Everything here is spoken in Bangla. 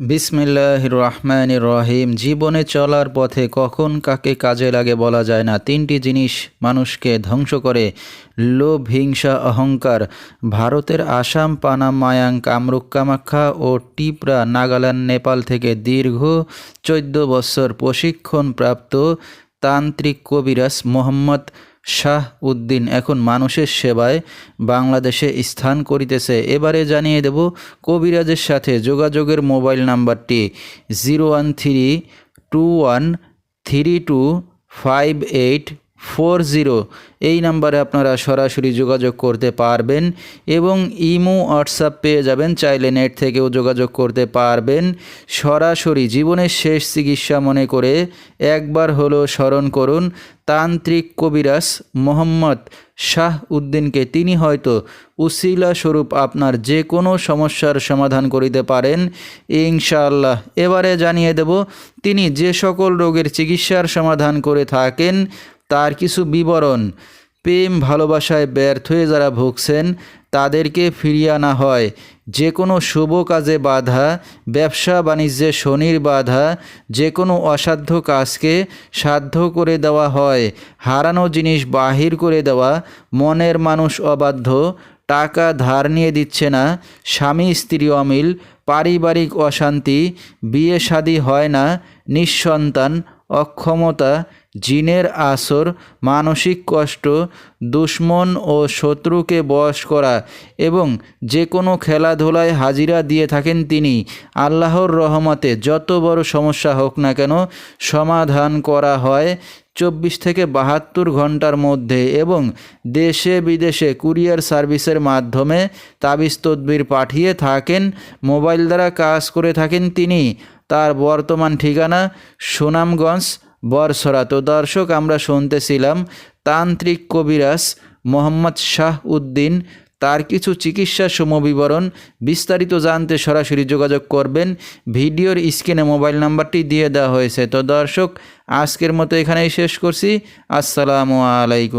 বিসমিল্লাহ রহমান রহিম। জীবনে চলার পথে কখন কাকে কাজে লাগে বলা যায় না। তিনটি জিনিস মানুষকে ধ্বংস করে। লোভ, হিংসা, অহংকার। ভারতের আসাম, পানাম, মায়াং কামরুক কামাখ্যা ও টিপরা নাগাল্যান্ড, নেপাল থেকে দীর্ঘ চোদ্দ বছর প্রশিক্ষণপ্রাপ্ত তান্ত্রিক কবিরাজ মোহাম্মদ শাহ উদ্দিন এখন মানুষের সেবায় বাংলাদেশে স্থান করিতেছে। এবারে জানিয়ে দেব কবিরাজের সাথে যোগাযোগের মোবাইল নাম্বারটি zero one three two one three two five eight four zero. এই নাম্বারে আপনারা সরাসরি যোগাযোগ করতে পারবেন এবং ইমো, হোয়াটসঅ্যাপ পেয়ে যাবেন। চাইলে নেট থেকেও যোগাযোগ করতে পারবেন। সরাসরি জীবনের শেষ চিকিৎসা মনে করে একবার হলো স্মরণ করুন, তান্ত্রিক কবিরাজ মোহাম্মদ শাহ উদ্দিনকে। তিনি হয়তো উসিলা স্বরূপ আপনার যে কোনো সমস্যার সমাধান করিতে পারেন। ইনশাআল্লাহ। এবারে জানিয়ে দেব, তিনি যে সকল রোগের চিকিৎসার সমাধান করে থাকেন তার কিছু বিবরণ। প্রেম ভালোবাসায় ব্যর্থ হয়ে যারা ভুগছেন, তাদেরকে ফিরিয়ে আনা হয়। যে কোনো শুভ কাজে বাধা, ব্যবসা বাণিজ্যে শনির বাধা যে কোনো অসাধ্য কাজকে সাধ্য করে দেওয়া হয়। হারানো জিনিস বাহির করে দেওয়া, মনের মানুষ অবাধ্য, টাকা ধার নিয়ে দিচ্ছে না, স্বামী, স্ত্রী অমিল, পারিবারিক অশান্তি, বিয়ে শাদী হয় না, নিঃসন্তান অক্ষমতা, জিনের আসর, মানসিক কষ্ট, দুশ্মন ও শত্রুকে বশ করা এবং যে কোনো খেলাধুলায় হাজিরা দিয়ে থাকেন তিনি। আল্লাহর রহমতে যত বড় সমস্যা হোক না কেন সমাধান করা হয় চব্বিশ থেকে বাহাত্তর ঘণ্টার মধ্যে এবং দেশে বিদেশে কুরিয়ার সার্ভিসের মাধ্যমে তাবিজ তদবির পাঠিয়ে থাকেন, মোবাইল দ্বারা কাজ করে থাকেন তিনি। তার বর্তমান ঠিকানা সুনামগঞ্জ বরসরা তো দর্শক, আমরা শুনতেছিলাম তান্ত্রিক কবিরাজ মোহাম্মদ শাহ উদ্দিন তার কিছু চিকিৎসা সমবিবরণ বিস্তারিত জানতে সরাসরি যোগাযোগ করবেন। ভিডিওর স্ক্রিনে মোবাইল নাম্বারটি দিয়ে দেওয়া হয়েছে। তো দর্শক, আজকের মতো এখানেই শেষ করছি। আসসালামু আলাইকুম।